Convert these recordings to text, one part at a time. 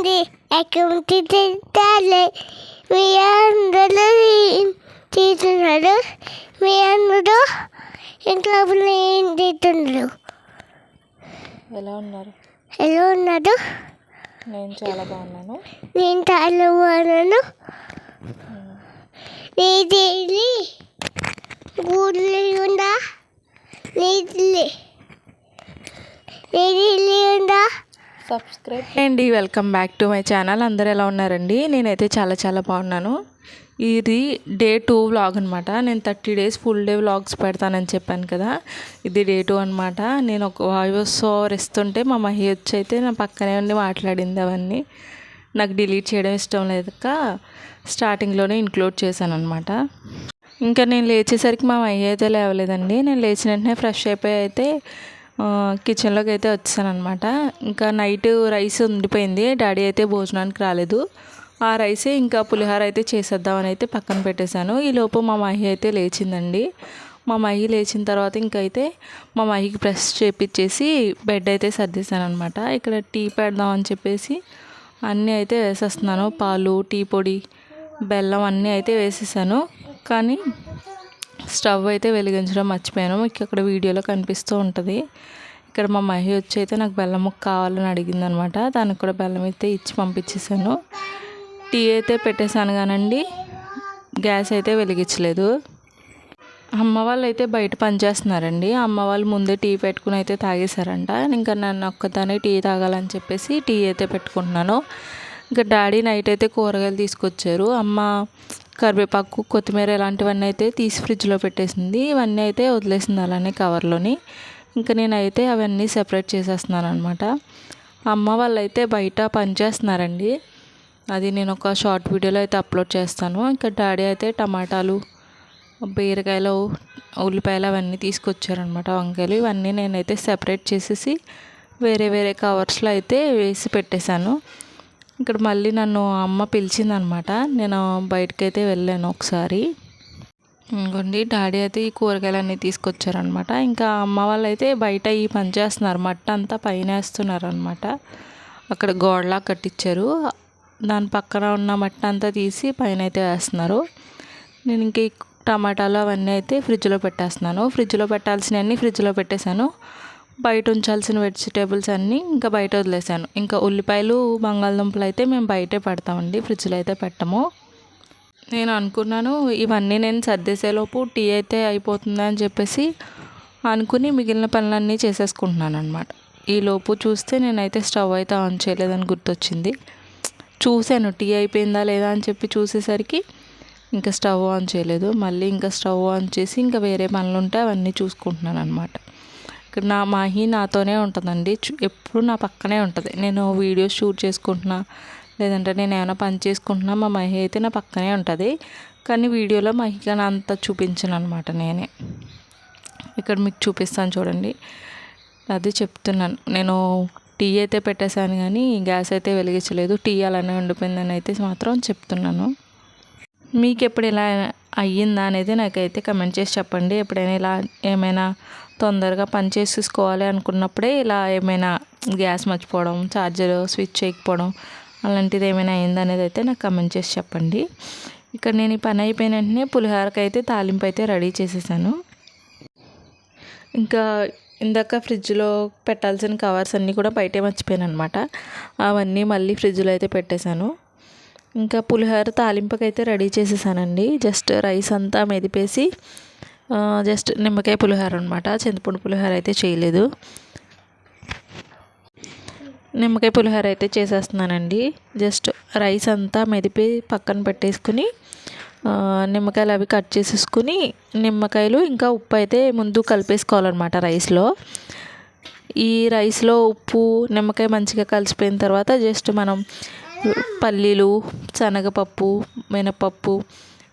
ఉంది. అకౌంట్ తిట్టాలి మీ అందరూ తీస్తున్నారు మీ అందరూ ఇంట్లో ఏం తింటున్నారు ఎలా ఉన్నారు? ఎలా ఉన్నారు? నేను చాలా బాగున్నాను. నేను చాలా బాగున్నాను. నీది ఊళ్ళో ఉందా? నీది నీది ఉందా? సబ్స్క్రైబ్ అండి welcome back to my channel అందరూ ఎలా ఉన్నారండి? నేనైతే చాలా చాలా బాగున్నాను. ఇది డే టూ వ్లాగ్ అనమాట నేను thirty days full day vlogs పెడతానని చెప్పాను కదా. ఇది డే టూ అనమాట నేను ఒక వాయిస్ ఓవర్ ఇస్తుంటే మా మహి వచ్చి అయితే నా పక్కనే ఉండి మాట్లాడింది అవన్నీ. నాకు డిలీట్ చేయడం ఇష్టం లేక స్టార్టింగ్లోనే ఇంక్లూడ్ చేశాను అనమాట ఇంకా నేను లేచేసరికి మా మహి అయితే లేవలేదండి. నేను లేచిన వెంటనే ఫ్రెష్ అయిపోయి అయితే కిచెన్లోకి అయితే వచ్చాను అనమాట ఇంకా నైట్ రైస్ ఉండిపోయింది. డాడీ అయితే భోజనానికి రాలేదు. ఆ రైసే ఇంకా పులిహోర అయితే చేసేద్దామని అయితే పక్కన పెట్టేశాను. ఈ లోపు మా మహి అయితే లేచిందండి. మా మహి లేచిన తర్వాత ఇంకైతే మా మహికి ప్రెస్ చేపించేసి బెడ్ అయితే సర్దేశాను అనమాట ఇక్కడ టీ పెడదామని చెప్పేసి అన్నీ అయితే వేసేస్తున్నాను. పాలు టీ పొడి బెల్లం అన్నీ అయితే వేసేసాను కానీ స్టవ్ అయితే వెలిగించడం మర్చిపోయాను. మీకు ఇక్కడ వీడియోలో కనిపిస్తూ ఉంటుంది. ఇక్కడ మా మహి వచ్చి అయితే నాకు బెల్లం ముక్క కావాలని అడిగింది అనమాట దానికి కూడా బెల్లం అయితే ఇచ్చి పంపించేసాను టీ అయితే పెట్టేశాను కానండి. గ్యాస్ అయితే వెలిగించలేదు. అమ్మ వాళ్ళు అయితే బయట పనిచేస్తున్నారండి అమ్మ వాళ్ళు ముందే టీ పెట్టుకుని అయితే తాగేశారంట. ఇంకా నన్ను ఒక్కదాన్ని టీ తాగాలని చెప్పేసి టీ అయితే పెట్టుకుంటున్నాను. ఇంకా డాడీ నైట్ అయితే కూరగాయలు తీసుకొచ్చారు. అమ్మ కరివేపాకు కొత్తిమీర ఇలాంటివన్నీ అయితే తీసి ఫ్రిడ్జ్లో పెట్టేసింది. ఇవన్నీ అయితే వదిలేసింది అలానే కవర్లోని. ఇంకా నేనైతే అవన్నీ సెపరేట్ చేసేస్తున్నాను అనమాట అమ్మ వాళ్ళైతే బయట పనిచేస్తున్నారండి అది నేను ఒక షార్ట్ వీడియోలో అయితే అప్లోడ్ చేస్తాను. ఇంకా డాడీ అయితే టమాటాలు బీరకాయలు ఉల్లిపాయలు అవన్నీ తీసుకొచ్చారనమాట వంకాయలు ఇవన్నీ నేనైతే సెపరేట్ చేసేసి వేరే వేరే కవర్స్లో అయితే వేసి పెట్టేశాను. ఇక్కడ మళ్ళీ నన్ను అమ్మ పిలిచిందనమాట. నేను బయటకైతే వెళ్ళాను ఒకసారి. ఇంకోండి డాడీ అయితే ఈ కూరగాయలన్నీ తీసుకొచ్చారనమాట. ఇంకా అమ్మ వాళ్ళు అయితే బయట ఈ పని చేస్తున్నారు. మట్ట అంతా పైన వేస్తున్నారనమాట. అక్కడ గోడలా కట్టించారు దాని పక్కన ఉన్న మట్ట అంతా తీసి పైన అయితే వేస్తున్నారు. నేను ఇంక ఈ టమాటాలు అవన్నీ అయితే ఫ్రిడ్జ్లో పెట్టేస్తున్నాను. ఫ్రిడ్జ్లో పెట్టాల్సినవన్నీ ఫ్రిడ్జ్లో పెట్టేశాను. బయట ఉంచాల్సిన వెజిటేబుల్స్ అన్నీ ఇంకా బయట వదిలేసాను. ఇంకా ఉల్లిపాయలు బంగాళదుంపలు అయితే మేము బయటే పెడతామండి ఫ్రిడ్జ్లో అయితే పెట్టము. నేను అనుకున్నాను ఇవన్నీ నేను సర్దేసేలోపు టీ అయితే అయిపోతుందా అని చెప్పేసి అనుకుని మిగిలిన పనులన్నీ చేసేసుకుంటున్నాను అనమాట ఈలోపు చూస్తే నేనైతే స్టవ్ అయితే ఆన్ చేయలేదని గుర్తొచ్చింది. చూశాను టీ అయిపోయిందా లేదా అని చెప్పి చూసేసరికి ఇంకా స్టవ్ ఆన్ చేయలేదు. మళ్ళీ ఇంకా స్టవ్ ఆన్ చేసి ఇంకా వేరే పనులు ఉంటే అవన్నీ చూసుకుంటున్నాను అనమాట నా మాహి నాతోనే ఉంటుందండి. ఎప్పుడు నా పక్కనే ఉంటుంది. నేను వీడియోస్ షూట్ చేసుకుంటున్నా లేదంటే నేను ఏమైనా పని చేసుకుంటున్నా మా మహి అయితే నా పక్కనే ఉంటుంది. కానీ వీడియోలో మహిగా అంత చూపించను అనమాట నేనే. ఇక్కడ మీకు చూపిస్తాను చూడండి. అది చెప్తున్నాను. నేను టీ అయితే పెట్టేశాను కానీ గ్యాస్ అయితే వెలిగించలేదు. టీ అలానే ఉండిపోయిందని అయితే మాత్రం చెప్తున్నాను. మీకు ఎప్పుడు ఇలా అయ్యిందా అనేది నాకైతే కమెంట్ చేసి చెప్పండి. ఎప్పుడైనా ఇలా ఏమైనా తొందరగా పని చేసేసుకోవాలి అనుకున్నప్పుడే ఇలా ఏమైనా గ్యాస్ మర్చిపోవడం ఛార్జర్ స్విచ్ చేయకపోవడం అలాంటిది ఏమైనా అయిందనేది అయితే నాకు కమెంట్ చేసి చెప్పండి. ఇక్కడ నేను ఈ పని అయిపోయిన వెంటనే పులిహోరకి అయితే తాలింపు అయితే రెడీ చేసేసాను. ఇంకా ఇందాక ఫ్రిడ్జ్లో పెట్టాల్సిన కవర్స్ అన్నీ కూడా బయటే మర్చిపోయాను అనమాట అవన్నీ మళ్ళీ ఫ్రిడ్జ్లో అయితే పెట్టేశాను. ఇంకా పులిహోర తాలింపకైతే రెడీ చేసేసానండి. జస్ట్ రైస్ అంతా మెదిపేసి జస్ట్ నిమ్మకాయ పులిహోర అనమాట చింతపండు పులిహోర అయితే చేయలేదు. నిమ్మకాయ పులిహోర అయితే చేసేస్తున్నానండి. జస్ట్ రైస్ అంతా మెదిపి పక్కన పెట్టేసుకుని నిమ్మకాయలు అవి కట్ చేసేసుకుని నిమ్మకాయలు ఇంకా ఉప్పు అయితే ముందు కలిపేసుకోవాలన్నమాట రైస్లో. ఈ రైస్లో ఉప్పు నిమ్మకాయ మంచిగా కలిసిపోయిన తర్వాత జస్ట్ మనం పల్లీలు శనగపప్పు మినపప్పు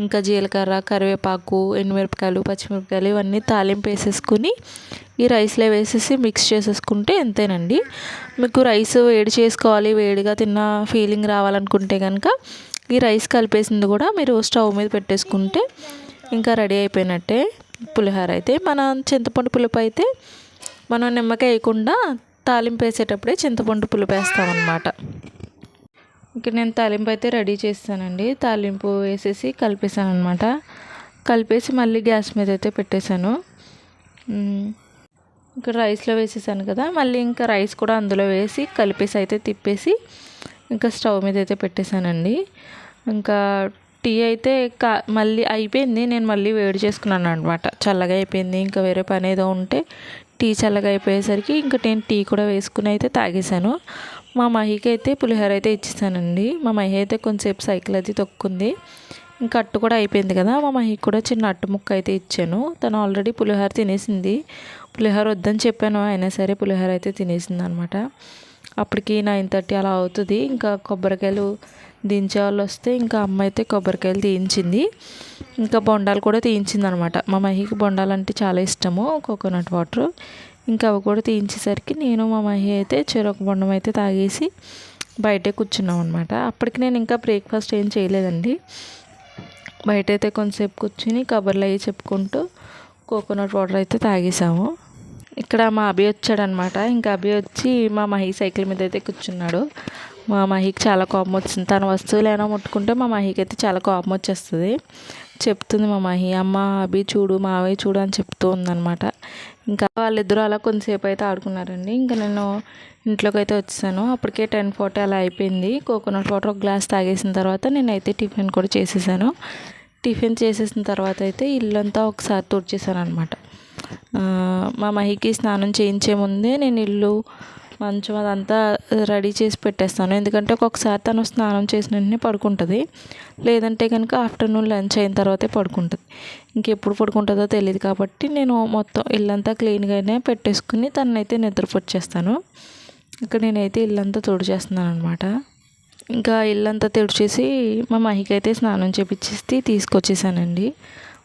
ఇంకా జీలకర్ర కరివేపాకు ఎండుమిరపకాయలు పచ్చిమిరపకాయలు ఇవన్నీ తాలింపు వేసేసుకుని ఈ రైస్లో వేసేసి మిక్స్ చేసేసుకుంటే అంతేనండి మీకు రైస్ వేడి చేసుకోవాలి వేడిగా తిన్న ఫీలింగ్ రావాలనుకుంటే కనుక ఈ రైస్ కలిపేసింది కూడా మీరు స్టవ్ మీద పెట్టేసుకుంటే ఇంకా రెడీ అయిపోయినట్టే పులిహోర అయితే. మన చింతపండు పులుపు అయితే మనం నిమ్మకాయ వేయకుండా తాలింపు వేసేటప్పుడే చింతపండు పులుపు వేస్తామన్నమాట. ఇక్కడ నేను తాలింపు అయితే రెడీ చేస్తానండి. తాలింపు వేసేసి కలిపేసాను అనమాట కలిపేసి మళ్ళీ గ్యాస్ మీద అయితే పెట్టేశాను. ఇక్కడ రైస్లో వేసేసాను కదా. మళ్ళీ ఇంకా రైస్ కూడా అందులో వేసి కలిపేసి అయితే తిప్పేసి ఇంకా స్టవ్ మీద అయితే పెట్టేశానండి. ఇంకా టీ అయితే కా మళ్ళీ అయిపోయింది. నేను మళ్ళీ వేడి చేసుకున్నాను అనమాట చల్లగా అయిపోయింది. ఇంకా వేరే పని ఏదో ఉంటే టీ చల్లగా అయిపోయేసరికి ఇంకా నేను టీ కూడా వేసుకుని అయితే తాగేశాను. మా మహికి అయితే పులిహోర అయితే ఇచ్చేసానండి. మా మహి అయితే కొంచెంసేపు సైకిల్ అది తొక్కుంది. ఇంకా అట్టు కూడా అయిపోయింది కదా మా మహికి కూడా చిన్న అట్టు ముక్క అయితే ఇచ్చాను. తను ఆల్రెడీ పులిహోర తినేసింది. పులిహోర వద్దని చెప్పాను అయినా సరే పులిహోర అయితే తినేసింది అనమాట అప్పటికి నైన్ థర్టీ అలా అవుతుంది. ఇంకా కొబ్బరికాయలు దించే వాళ్ళు వస్తే ఇంకా అమ్మ అయితే కొబ్బరికాయలు తీయించింది. ఇంకా బొండాలు కూడా తీయించింది అనమాట మా మహికి బొండాలంటే చాలా ఇష్టము కోకోనట్ వాటర్ ఇంకా అవి కూడా తీయించేసరికి నేను మా మహి అయితే చెరొక బొండం అయితే తాగేసి బయటే కూర్చున్నాం అనమాట అప్పటికి నేను ఇంకా బ్రేక్ఫాస్ట్ ఏం చేయలేదండి. బయట అయితే కొంతసేపు కూర్చుని కబర్లు అవి చెప్పుకుంటూ కోకోనట్ వాటర్ అయితే తాగేసాము. ఇక్కడ మా అభి వచ్చాడనమాట ఇంకా అభి వచ్చి మా మహి సైకిల్ మీద అయితే కూర్చున్నాడు. మా మహికి చాలా కోపం వచ్చింది. తన వస్తువులు ఏమైనా ముట్టుకుంటే మా మహికి అయితే చాలా కోపం వచ్చేస్తుంది. చెప్తుంది మా మహి అమ్మ అభి చూడు మావయ్య చూడు అని చెప్తూ ఉందనమాట ఇంకా వాళ్ళిద్దరూ అలా కొంతసేపు అయితే ఆడుకున్నారండి. ఇంకా నేను ఇంట్లోకి అయితే వచ్చేసాను. అప్పటికే టెన్ ఫార్టీ అలా అయిపోయింది. కోకోనట్ వాటర్ ఒక గ్లాస్ తాగేసిన తర్వాత నేనైతే టిఫిన్ కూడా చేసేసాను. టిఫిన్ చేసేసిన తర్వాత అయితే ఇల్లంతా ఒకసారి తుడిచేసాను అనమాట మా మహికి స్నానం చేయించే ముందే నేను ఇల్లు మంచం అదంతా రెడీ చేసి పెట్టేస్తాను. ఎందుకంటే ఒక్కొక్కసారి తను స్నానం చేసిన వెంటనే పడుకుంటుంది. లేదంటే కనుక ఆఫ్టర్నూన్ లంచ్ అయిన తర్వాతే పడుకుంటుంది. ఇంకెప్పుడు పడుకుంటుందో తెలియదు కాబట్టి నేను మొత్తం ఇల్లంతా క్లీన్గానే పెట్టేసుకుని తననైతే నిద్రపొచ్చేస్తాను. ఇక్కడ నేనైతే ఇల్లంతా తుడిచేస్తున్నాను అనమాట ఇంకా ఇల్లంతా తుడిచేసి మా మహికి అయితే స్నానం చేపించేసి తీసుకొచ్చేసానండి.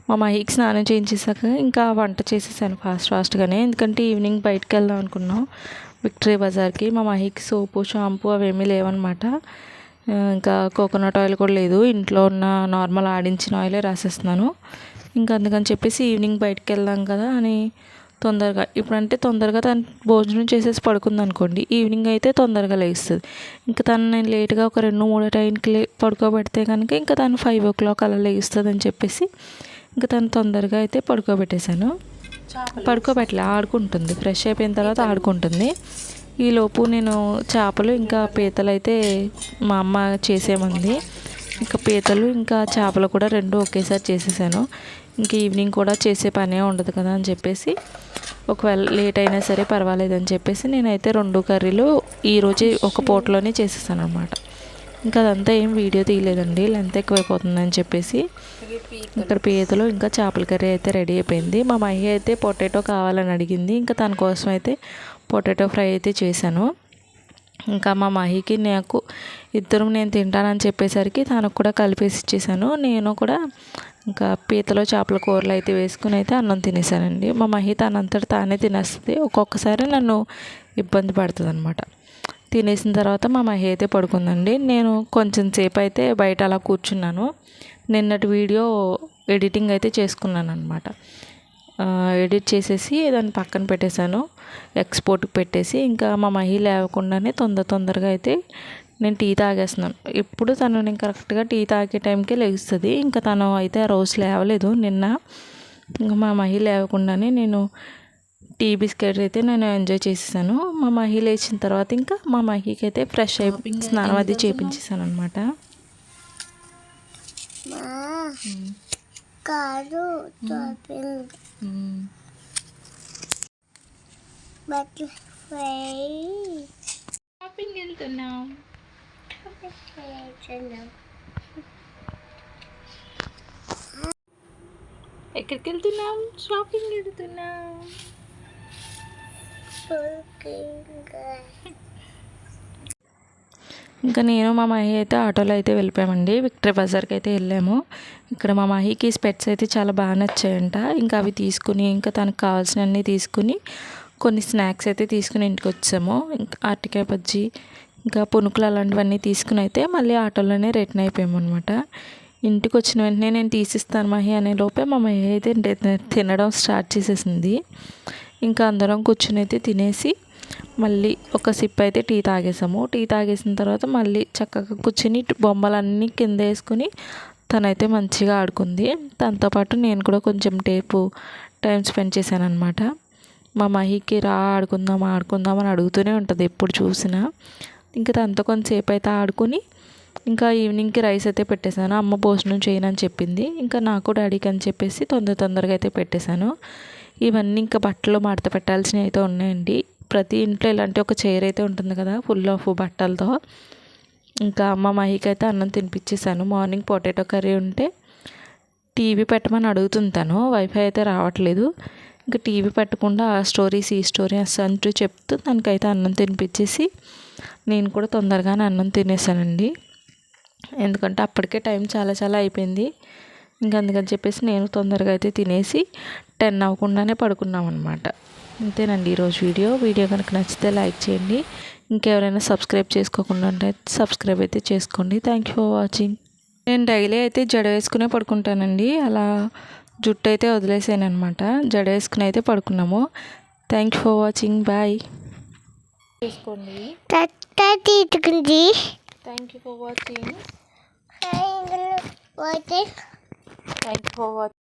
మా మహికి స్నానం చేయించేసాక ఇంకా వంట చేసేసాను ఫాస్ట్ ఫాస్ట్గానే. ఎందుకంటే ఈవినింగ్ బయటకు వెళ్దాం అనుకున్నాం. విక్టరీ బజార్కి మా మహికి సోపు షాంపూ అవేమీ లేవన్నమాట. ఇంకా కోకోనట్ ఆయిల్ కూడా లేదు. ఇంట్లో ఉన్న నార్మల్ ఆడించిన ఆయిలే రాసేస్తున్నాను. ఇంకా అందుకని చెప్పేసి ఈవినింగ్ బయటకు వెళ్దాం కదా అని తొందరగా ఇప్పుడంటే తొందరగా తను భోజనం చేసేసి పడుకుంది అనుకోండి ఈవినింగ్ అయితే తొందరగా లేస్తుంది. ఇంకా తను నేను లేట్గా ఒక రెండు మూడో టైంకి లే పడుకోబెడితే కనుక ఇంకా తను ఫైవ్ ఓ క్లాక్ అలా లేస్తుంది అని చెప్పేసి ఇంకా తను తొందరగా అయితే పడుకోబెట్టేశాను. పడుకోబెట్టలే ఆడుకుంటుంది. ఫ్రెష్ అయిపోయిన తర్వాత ఆడుకుంటుంది. ఈలోపు నేను చేపలు ఇంకా పీతలు అయితే మా అమ్మ చేసేమంది. ఇంకా పీతలు ఇంకా చేపలు కూడా రెండు ఒకేసారి చేసేసాను. ఇంకా ఈవినింగ్ కూడా చేసే పనే ఉండదు కదా అని చెప్పేసి ఒకవేళ లేట్ అయినా సరే పర్వాలేదని చెప్పేసి నేనైతే రెండు కర్రీలు ఈరోజే ఒక పూటలోనే చేసేసాను అనమాట ఇంకా అదంతా ఏం వీడియో తీయలేదండి. లెంత్ ఎక్కువైపోతుందని చెప్పేసి ఇక్కడ పీతలు ఇంకా చేపల కర్రీ అయితే రెడీ అయిపోయింది. మా మహి అయితే పొటాటో కావాలని అడిగింది. ఇంకా తన కోసం అయితే పొటాటో ఫ్రై అయితే చేశాను. ఇంకా మా మహికి నాకు ఇద్దరం నేను తింటానని చెప్పేసరికి తనకు కూడా కలిపేసి ఇచ్చేసాను. నేను కూడా ఇంకా పీతలో చేపల కూరలు అయితే వేసుకుని అయితే అన్నం తినేసానండి. మా మహి తనంతట తానే తినేస్తుంది ఒక్కొక్కసారి నన్ను ఇబ్బంది పడుతుంది అనమాట తినేసిన తర్వాత మా మహి అయితే పడుకుందండి. నేను కొంచెం సేపు అయితే బయట అలా కూర్చున్నాను. నిన్నటి వీడియో ఎడిటింగ్ అయితే చేసుకున్నాను అనమాట ఎడిట్ చేసేసి దాన్ని పక్కన పెట్టేశాను. ఎక్స్పోర్ట్కి పెట్టేసి ఇంకా మా మహి లేవకుండానే తొందర తొందరగా అయితే నేను టీ తాగేస్తున్నాను. ఇప్పుడు తను నేను కరెక్ట్గా టీ తాగే టైంకే లెగుస్తుంది. ఇంకా తను అయితే ఆ రోజు లేవలేదు. నిన్న ఇంకా మా మహి లేవకుండానే నేను టీ బిస్కెట్ అయితే నేను ఎంజాయ్ చేసేసాను. మా మహి లేచిన తర్వాత ఇంకా మా మహికి అయితే ఫ్రెష్ అయి స్నానం అది చేపించేసాను అనమాట షాపింగ్ వెళ్తున్నాం ఎక్కడికి వెళ్తున్నాం షాపింగ్ వెళ్తున్నాం ఇంకా నేను మా మహి అయితే ఆటోలో అయితే వెళ్ళిపోయామండి. విక్టరీ బజార్కి అయితే వెళ్ళాము. ఇక్కడ మా మహికి స్పెట్స్ అయితే చాలా బాగా నచ్చాయంట. ఇంకా అవి తీసుకుని ఇంకా తనకు కావాల్సినవన్నీ తీసుకుని కొన్ని స్నాక్స్ అయితే తీసుకుని ఇంటికి వచ్చాము. ఇంకా అరటికాయ బజ్జి ఇంకా పునుకులు అలాంటివన్నీ తీసుకుని అయితే మళ్ళీ ఆటోలోనే రిటర్న్ అయిపోయాము అనమాట ఇంటికి వచ్చిన వెంటనే నేను తీసిస్తాను మహి అనే లోపే మా మహి అయితే తినడం స్టార్ట్ చేసేసింది. ఇంకా అందరం కూర్చుని అయితే తినేసి మళ్ళీ ఒక సిప్ అయితే టీ తాగేసాము. టీ తాగేసిన తర్వాత మళ్ళీ చక్కగా కూర్చుని బొమ్మలన్నీ కింద వేసుకుని తనైతే మంచిగా ఆడుకుంది. దాంతోపాటు నేను కూడా కొంచెం టేపు టైం స్పెండ్ చేశాను అనమాట మా మహికి రా ఆడుకుందాం ఆడుకుందాం అని అడుగుతూనే ఉంటుంది ఎప్పుడు చూసినా. ఇంకా తనతో కొంతసేపు అయితే ఆడుకుని ఇంకా ఈవినింగ్కి రైస్ అయితే పెట్టేశాను. అమ్మ భోజనం చేయనని చెప్పింది. ఇంకా నాకు డాడీకి అని చెప్పేసి తొందర తొందరగా అయితే పెట్టేశాను. ఇవన్నీ ఇంకా బట్టలు మడత పెట్టాల్సినవి అయితే ఉన్నాయండి. ప్రతి ఇంట్లో ఇలాంటి ఒక చైర్ అయితే ఉంటుంది కదా ఫుల్ ఆఫ్ బట్టలతో. ఇంకా అమ్మ మహికి అయితే అన్నం తినిపించేసాను మార్నింగ్ పొటాటో కర్రీ ఉంటే టీవీ పెట్టమని అడుగుతుంది తను. వైఫై అయితే రావట్లేదు. ఇంకా టీవీ పెట్టకుండా ఆ స్టోరీస్ ఈ స్టోరీ అంటూ చెప్తూ దానికైతే అన్నం తినిపించేసి నేను కూడా తొందరగానే అన్నం తినేసానండి. ఎందుకంటే అప్పటికే టైం చాలా చాలా అయిపోయింది. ఇంకా అందుకని చెప్పేసి నేను తొందరగా అయితే తినేసి టెన్ అవ్వకుండానే పడుకున్నాం అనమాట అంతేనండి ఈరోజు వీడియో. వీడియో కనుక నచ్చితే లైక్ చేయండి. ఇంకెవరైనా సబ్స్క్రైబ్ చేసుకోకుండా ఉంటే సబ్స్క్రైబ్ అయితే చేసుకోండి. Thank you for watching. నేను డైలీ అయితే జడ వేసుకునే పడుకుంటానండి. అలా జుట్టు అయితే వదిలేసాను అనమాట జడ వేసుకుని అయితే పడుకున్నాము. Thank you for watching. Bye. చేసుకోండి. Thank you for watching. పోతే థ్యాంక్ యూ ఫర్ వాచింగ్